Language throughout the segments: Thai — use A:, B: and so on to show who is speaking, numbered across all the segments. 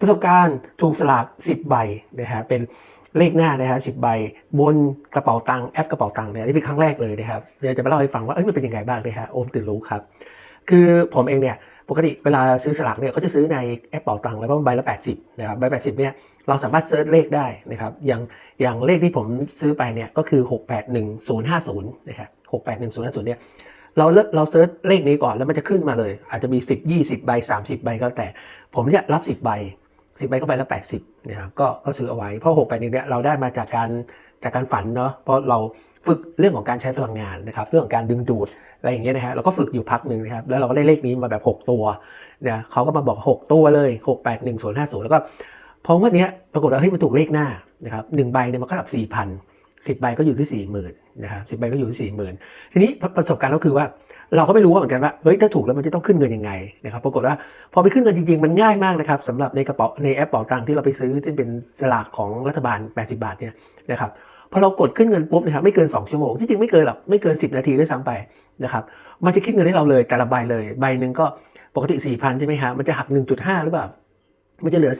A: ประสบการณ์ถูกสลาก 10 ใบนะฮะเป็นเลขหน้านะฮะ10ใบบนกระเป๋าตังค์แอปกระเป๋าตังค์เนี่ยนี่เป็นครั้งแรกเลยนะครับเดี๋ยวจะมาเล่าให้ฟังว่าเอ้ยมันเป็นยังไงบ้างนะฮะโอมตื่นรู้ครับ คือผมเองเนี่ยปกติเวลาซื้อสลากเนี่ยก็จะซื้อในแอปเป๋าตังค์แล้วก็ใบละ 80นะครับใบ80เนี่ยเราสามารถเซิร์ชเลขได้นะครับอย่างอย่างเลขที่ผมซื้อไปเนี่ยก็คือ 681050นะครับ681050เนี่ยเราเลือกเราเซิร์ชเลขนี้ก่อนแล้วมันจะขึ้นมาเลย อาจจะมี 10 20ใบ30 ใบก็แล้วแต่ ผมจะรับ 10 ใบ สิบใบก็ใบละแปดสิบนะครับก็ก็ซื้อเอาไว้เพราะ6 8 1เนี่ยเราได้มาจากการจากการฝันเนาะเพราะเราฝึกเรื่องของการใช้พลังงานนะครับเรื่องของการดึงดูดอะไรอย่างเงี้ยนะฮะเราก็ฝึกอยู่พักหนึ่งนะครับแล้วเราก็ได้เลขนี้มาแบบ 6 ตัวเนี่ยเขาก็มาบอก 6 ตัวเลย 6 8 1 0 5 0 แล้วก็พองวดเนี้ปรากฏว่าเฮ้ยมันถูกเลขหน้านะครับหนึ่งใบเนี่ยมันก็แบบสี่พัน 0 10ใบก็อยู่ที่4 0,000นนะครับสิบใบก็อยู่ที่40,000ทีนี้ประสบการณ์ก็คือว่าเราก็ไม่รู้ว่าเหมือนกันว่าเฮ้ยถ้าถูกแล้วมันจะต้องขึ้นเงินยังไงนะครับปรากฏว่าพอไปขึ้นเงินจริงๆ มันง่ายมากนะครับสำหรับในกระเป๋าในแอปเป๋าตังค์ที่เราไปซื้อที่เป็นสลากของรัฐบาล 80 บาทเนี่ยนะครับพอเรากดขึ้นเงินปุ๊บนะครับไม่เกิน 2 ชั่วโมงที่จริงไม่เกินหรอกไม่เกิน 10 นาทีด้วยซ้ำไปนะครับมันจะคิดเงินให้เราเลยแต่ละใบเลยใบหนึ่งก็ปกติ 4,000 ใช่ไหมฮะมันจะหัก 1.5 หรือเปล่ามันจะเหลือ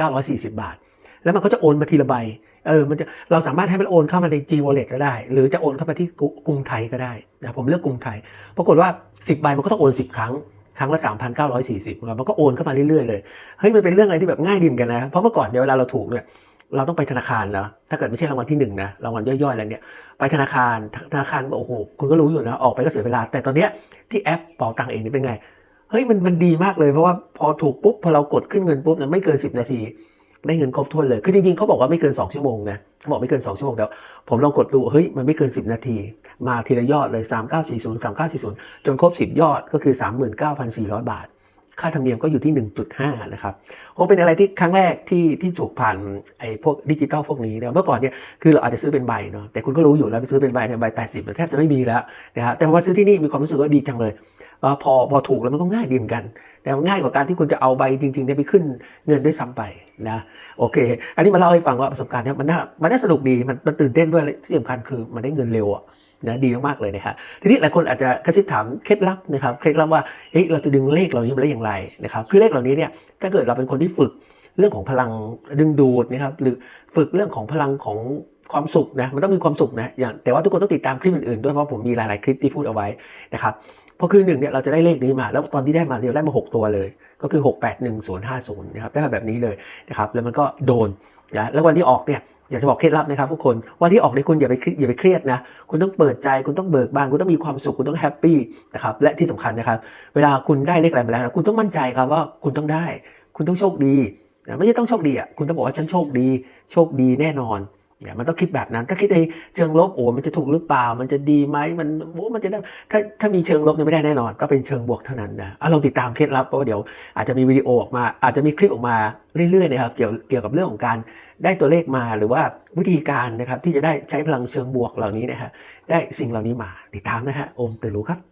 A: 3,940 บาท แล้วมันก็จะโอนมาทีละใบเออมันจะเราสามารถให้มันโอนเข้ามาใน G Wallet ก็ได้ หรือจะโอนเข้าไปที่กรุงไทยก็ได้นะผมเลือกกรุงไทยปรากฏว่า 10ใบมันก็ต้องโอน 10 ครั้งครั้งละ 3,940นะครับมันก็โอนเข้ามาเรื่อยๆเลยเฮ้ยมันเป็นเรื่องอะไรที่แบบง่ายดีเหมกันนะเพราะเมื่อก่อนเนี่ยเวลาเราถูกเนี่ยเราต้องไปธนาคารนะถ้าเกิดไม่ใช่รางวัลที่หนึ่งนะรางวัลย่อยๆอะไรเนี่ยไปธนาคารธนาคารก็โอ้โหคุณก็รู้อยู่นะออกไปก็เสียเวลา แต่ตอนเนี้ยที่แอปเป๋าตังเองนี่เป็นไงเฮ้ยมันมันดีมากเลยเพราะว่าพอถูกปุ๊บพอเรากดขึ้นเงินปุ๊บเนี่ยไม่เกิน 10 นาที ได้เงินครบถ้วนเลย คือจริงๆเขาบอกว่าไม่เกิน 2 ชั่วโมงนะเขาบอกไม่เกิน 2 ชั่วโมงแต่ผมลองกดดู เฮ้ย มันไม่เกิน 10 นาที มาทีละยอดเลย 3940 3940 จนครบ 10 ยอดก็คือ 39,400 บาท ค่าธรรมเนียมก็อยู่ที่ 1.5 นะครับคงเป็นอะไรที่ครั้งแรกที่ที่ถูกผ่านไอ้พวกดิจิตอลพวกนี้นะเมื่อก่อนเนี่ยคือเราอาจจะซื้อเป็นใบเนาะแต่คุณก็รู้อยู่แล้วไปซื้อเป็นใบเนี่ยใบ 80มันแทบจะไม่มีแล้วนะครับแต่พอมาซื้อที่นี่มีความรู้สึกว่าดีจังเลยพอพอถูกแล้วมันก็ง่ายดีเหมือนกัน แต่มันง่ายกว่าการที่คุณจะเอาใบจริงๆเนี่ยไปขึ้นเงินด้วยซ้ำไปนะโอเค อันนี้มาเล่าให้ฟังว่าประสบการณ์เนี่ยมันน่ามันน่าสนุกดีมันมันตื่นเต้นด้วยและที่สำคัญคือมันได้เงินเร็วอะนะดีมากๆเลยนะฮะทีนี้หลายคนอาจจะกระซิบถามเคล็ดลับนะครับเคล็ดลับว่าเฮ้ยเราจะดึงเลขเหล่านี้มาได้อย่างไรนะครับคือเลขเหล่านี้เนี่ยถ้าเกิดเราเป็นคนที่ฝึกเรื่องของพลังดึงดูดนะครับหรือฝึกเรื่องของพลังของความสุขนะมันต้องมีความสุขนะอย่างแต่ว่าทุกคนต้องติดตามคลิปอื่นๆด้วยเพราะผมมีหลายๆคลิปที่พูดเอาไว้นะครับ พอคืนหนึ่งเนี่ยเราจะได้เลขนี้มา แล้วตอนที่ได้มาเราได้มา6 ตัวเลย ก็คือ 681050นะครับได้มาแบบนี้เลยนะครับแล้วมันก็โดนนะแล้ววันที่ออกเนี่ยอยากจะบอกเคล็ดลับนะครับทุกคนวันที่ออกเนี่ยคุณอย่าไปอย่าไปเครียดนะคุณต้องเปิดใจคุณต้องเบิกบานคุณต้องมีความสุขคุณต้องแฮปปี้นะครับและที่สำคัญนะครับ เวลาคุณได้เลขอะไรมาแล้วนะคุณต้องมั่นใจครับว่าคุณต้องได้ คุณต้องโชคดีนะไม่ใช่ต้องโชคดีอะคุณต้องบอกว่าฉันโชคดี โชคดีแน่นอน เนี่ยมันต้องคิดแบบนั้น ถ้าคิดในเชิงลบโอ้มันจะถูกหรือเปล่า มันจะดีไหมมันโอ้มันจะได้ถ้าถ้ามีเชิงลบเนี่ยไม่ได้แน่นอน ก็เป็นเชิงบวกเท่านั้นนะเอาลองติดตามเคล็ดลับเพราะว่าเดี๋ยวอาจจะมีวิดีโอออกมา อาจจะมีคลิปออกมาเรื่อยๆนะครับเกี่ยวเกี่ยวกับเรื่องของการได้ตัวเลขมาหรือว่าวิธีการนะครับที่จะได้ใช้พลังเชิงบวกเหล่านี้นะฮะได้สิ่งเหล่านี้มาติดตามนะฮะโอมตื่นรู้ครับ